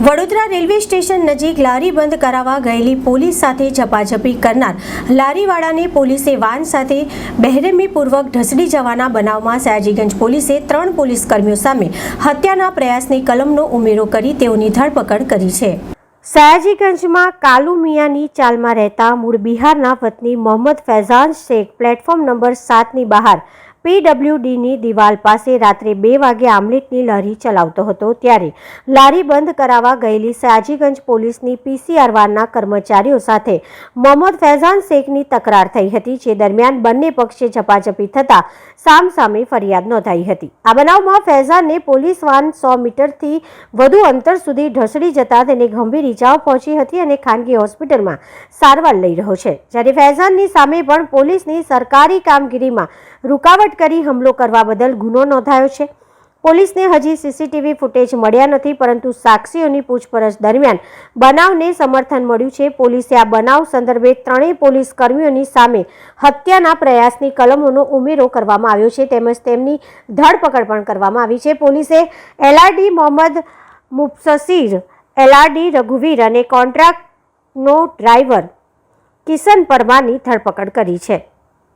Vadodara railway station નજીક લારી બંધ કરાવવા ગયેલી પોલીસ સાથે ઝપાઝપી કરનાર લારીવાળાને પોલીસે વાન સાથે બહેરમીપૂર્વક ઢસડી જવાના બનાવમાં સયાજીગંજ પોલીસે ત્રણ પોલીસ કર્મીઓ સામે હત્યાના પ્રયાસની કલમનો ઉમેરો કરી તેઓની ધરપકડ કરી છે. સયાજીગંજમાં કાલુ મિયાની ચાલમાં રહેતા મૂળ બિહારના વતની મોહમ્મદ ફૈઝાન શેખ પ્લેટફોર્મ નંબર સાતની બહાર પીડબ્લ્યુડીની દિવાલ પાસે રાત્રે બે વાગે આમલેટની લારી ચલાવતો હતો ત્યારે લારી બંધ કરાવવા ગયેલી સયાજીગંજ પોલીસની પીસીઆર વાનના કર્મચારીઓ સાથે મોહમ્મદ ફૈઝાન શેખની તકરાર થઈ હતી, જે દરમિયાન બંને પક્ષે ઝપાઝપી થતાં સામસામે ફરિયાદ નોંધાઈ હતી. આ બનાવમાં ફૈઝાનને પોલીસ વાન સો મીટરથી વધુ અંતર સુધી ઢસડી જતા તેને ગંભીર ઇજાઓ પહોંચી હતી અને ખાનગી હોસ્પિટલમાં સારવાર લઈ રહ્યો છે. જ્યારે ફૈઝાનની સામે પણ પોલીસની સરકારી કામગીરીમાં રૂકાવટ કરી હુમલો કરવા બદલ ગુનો નોંધાયો છે. પોલીસને હજી સીસીટીવી ફૂટેજ મળ્યા નથી, પરંતુ સાક્ષીઓની પૂછપરછ દરમિયાન બનાવને સમર્થન મળ્યું છે. પોલીસે આ બનાવ સંદર્ભે ત્રણેય પોલીસ કર્મીઓની સામે હત્યાના પ્રયાસની કલમોનો ઉમેરો કરવામાં આવ્યો છે, તેમજ તેમની ધરપકડ પણ કરવામાં આવી છે. પોલીસે એલઆરડી મોહમ્મદ મુફસસીર એલઆરડી રઘુવીર અને કોન્ટ્રાક્ટનો ડ્રાઈવર કિશન પરમારની ધરપકડ કરી છે.